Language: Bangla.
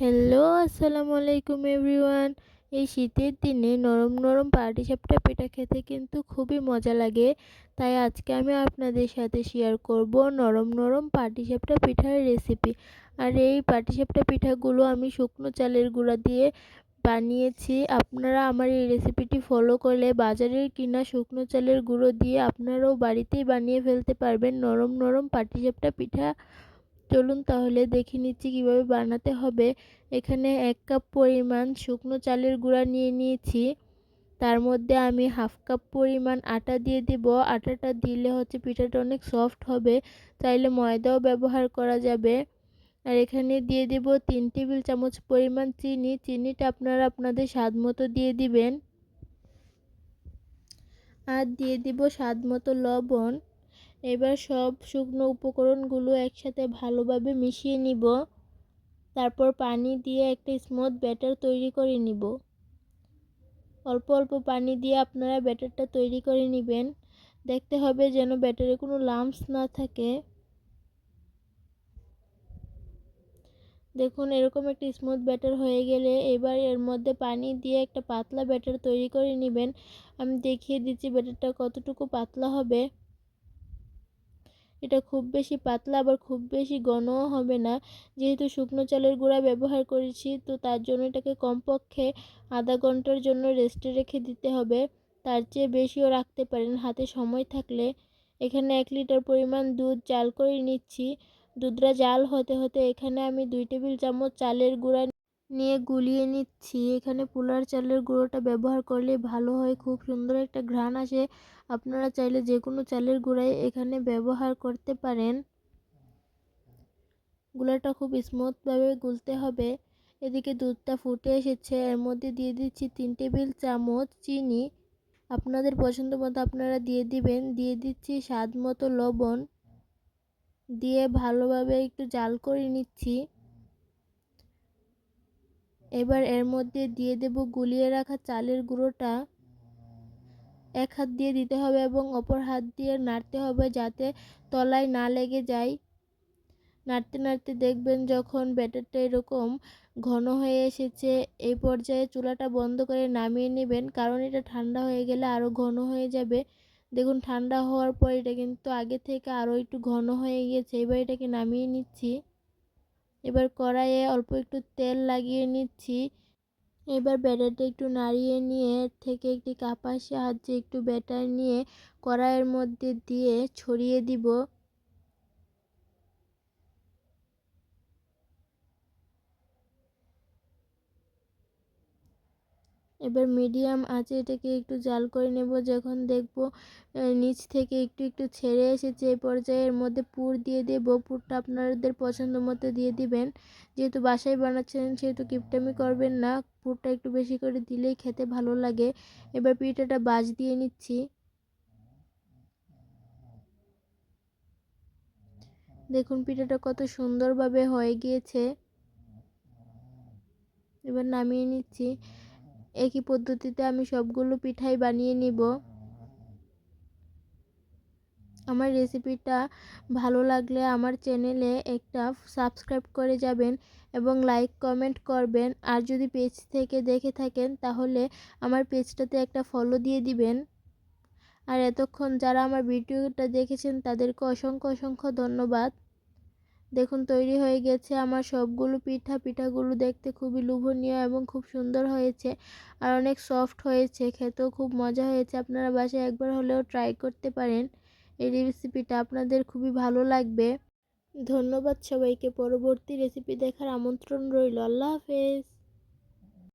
হ্যালো আসসালামু আলাইকুম এভরিওয়ান এই শীতের দিনে নরম নরম পাটিসাপটা পিঠা খেতে কিন্তু খুবই মজা লাগে। তাই আজকে আমি আপনাদের সাথে শেয়ার করব নরম নরম পাটিসাপটা পিঠার রেসিপি আর এই পাটিসাপটা পিঠাগুলো আমি শুকনো চালের গুঁড়া দিয়ে বানিয়েছি। আপনারা আমার এই রেসিপিটি ফলো করলে বাজারের কিনা শুকনো চালের গুঁড়ো দিয়ে আপনারাও বাড়িতেই বানিয়ে ফেলতে পারবেন নরম নরম পাটিসাপটা পিঠা। চলুন তাহলে দেখে নিচ্ছি কীভাবে বানাতে হবে। এখানে এক কাপ পরিমাণ শুকনো চালের গুঁড়া নিয়ে নিয়েছি। তার মধ্যে আমি হাফ কাপ পরিমাণ আটা দিয়ে দিব। আটাটা দিলে হচ্ছে পিঠাটা অনেক সফট হবে, চাইলে ময়দাও ব্যবহার করা যাবে। আর এখানে দিয়ে দিব তিন টেবিল চামচ পরিমাণ চিনি। চিনিটা আপনারা আপনাদের স্বাদ মতো দিয়ে দিবেন। আর দিয়ে দিব স্বাদ মতো লবণ। এবার সব শুকনো উপকরণগুলো একসাথে ভালোভাবে মিশিয়ে নিব। তারপর পানি দিয়ে একটা স্মুথ ব্যাটার তৈরি করে নিব। অল্প অল্প পানি দিয়ে আপনারা ব্যাটারটা তৈরি করে নেবেন। দেখতে হবে যেন ব্যাটারে কোনো লাম্পস না থাকে। দেখুন, এরকম একটা স্মুথ ব্যাটার হয়ে গেলে এবার এর মধ্যে পানি দিয়ে একটা পাতলা ব্যাটার তৈরি করে নেবেন। আমি দেখিয়ে দিচ্ছি ব্যাটারটা কতটুকু পাতলা হবে। এটা খুব বেশি পাতলা আবার খুব বেশি ঘনও হবে না। যেহেতু শুকনো চালের গুঁড়া ব্যবহার করেছি, তো তার জন্য এটাকে কমপক্ষে আধা ঘণ্টার জন্য রেস্টে রেখে দিতে হবে। তার চেয়ে বেশিও রাখতে পারেন, হাতে সময় থাকলে। এখানে এক লিটার পরিমাণ দুধ জাল করে নিচ্ছি। দুধটা জাল হতে হতে এখানে আমি দুই টেবিল চামচ চালের গুঁড়া নিয়ে গুলিয়ে নিচ্ছি। এখানে পোলার চালের গুঁড়োটা ব্যবহার করলে ভালো হয়, খুব সুন্দর একটা ঘ্রাণ আসে। আপনারা চাইলে যে কোনো চালের গুঁড়াই এখানে ব্যবহার করতে পারেন। গুঁড়াটা খুব স্মুথভাবে গুলতে হবে। এদিকে দুধটা ফুটে এসেছে। এর মধ্যে দিয়ে দিচ্ছি তিন টেবিল চামচ চিনি। আপনাদের পছন্দ মতো আপনারা দিয়ে দিবেন। দিয়ে দিচ্ছি স্বাদ মতো লবণ। দিয়ে ভালোভাবে একটু জাল করে নিচ্ছি। এবার এর মধ্যে দিয়ে দেব গুলিয়ে রাখা চালের গুঁড়োটা। এক হাত দিয়ে দিতে হবে এবং অপর হাত দিয়ে নাড়তে হবে যাতে তলায় না লেগে যায়। নাড়তে নাড়তে দেখবেন যখন ব্যাটারটা এরকম ঘন হয়ে এসেছে, এই পর্যায়ে চুলাটা বন্ধ করে নামিয়ে নেবেন, কারণ এটা ঠান্ডা হয়ে গেলে আরও ঘন হয়ে যাবে। দেখুন, ঠান্ডা হওয়ার পর এটা কিন্তু আগে থেকে আরও একটু ঘন হয়ে গিয়েছে। এবার এটাকে নামিয়ে নিচ্ছি। এবার কড়াইয়ে অল্প একটু তেল লাগিয়ে নিচ্ছি। এবার ব্যাটারটা একটু নাড়িয়ে নিয়ে থেকে একটি কাপার সাহায্যে একটু ব্যাটার নিয়ে কড়াইয়ের মধ্যে দিয়ে ছড়িয়ে দিব। এবার মিডিয়াম আছে, এটাকে একটু জাল করে নেব। যখন দেখব নিচ থেকে একটু একটু ছেড়ে এসেছে এই পর্যায়ে এর মধ্যে পুর দিয়ে দেব। পুরটা আপনাদের পছন্দ মতো দিয়ে দিবেন। যেহেতু বাসায় বানাচ্ছেন, সেহেতু কিপটামি করবেন না। পুরটা একটু বেশি করে দিলেই খেতে ভালো লাগে। এবার পিঠাটা বাজ দিয়ে নিচ্ছি। দেখুন, পিঠাটা কত সুন্দরভাবে হয়ে গিয়েছে। এবার নামিয়ে নিচ্ছি। একই পদ্ধতিতে আমি সবগুলো পিঠাই বানিয়ে নিব। আমার রেসিপিটা ভালো লাগলে আমার চ্যানেলে একটা সাবস্ক্রাইব করে যাবেন এবং লাইক, কমেন্ট করবেন। আর যদি পেজ থেকে দেখে থাকেন, তাহলে আমার পেজটাতে একটা ফলো দিয়ে দিবেন। আর এতক্ষণ যারা আমার ভিডিওটা দেখেছেন, তাদেরকে অসংখ্য অসংখ্য ধন্যবাদ। দেখুন, তৈরি হয়ে গেছে আমার সবগুলো পিঠা। পিঠাগুলো দেখতে খুবই লোভনীয় এবং খুব সুন্দর হয়েছে আর অনেক সফট হয়েছে, খেতেও খুব মজা হয়েছে। আপনারা বাসায় একবার হলেও ট্রাই করতে পারেন এই রেসিপিটা আপনাদের খুবই ভালো লাগবে। ধন্যবাদ সবাইকে, পরবর্তী রেসিপি দেখার আমন্ত্রণ রইল। আল্লাহ হাফেজ।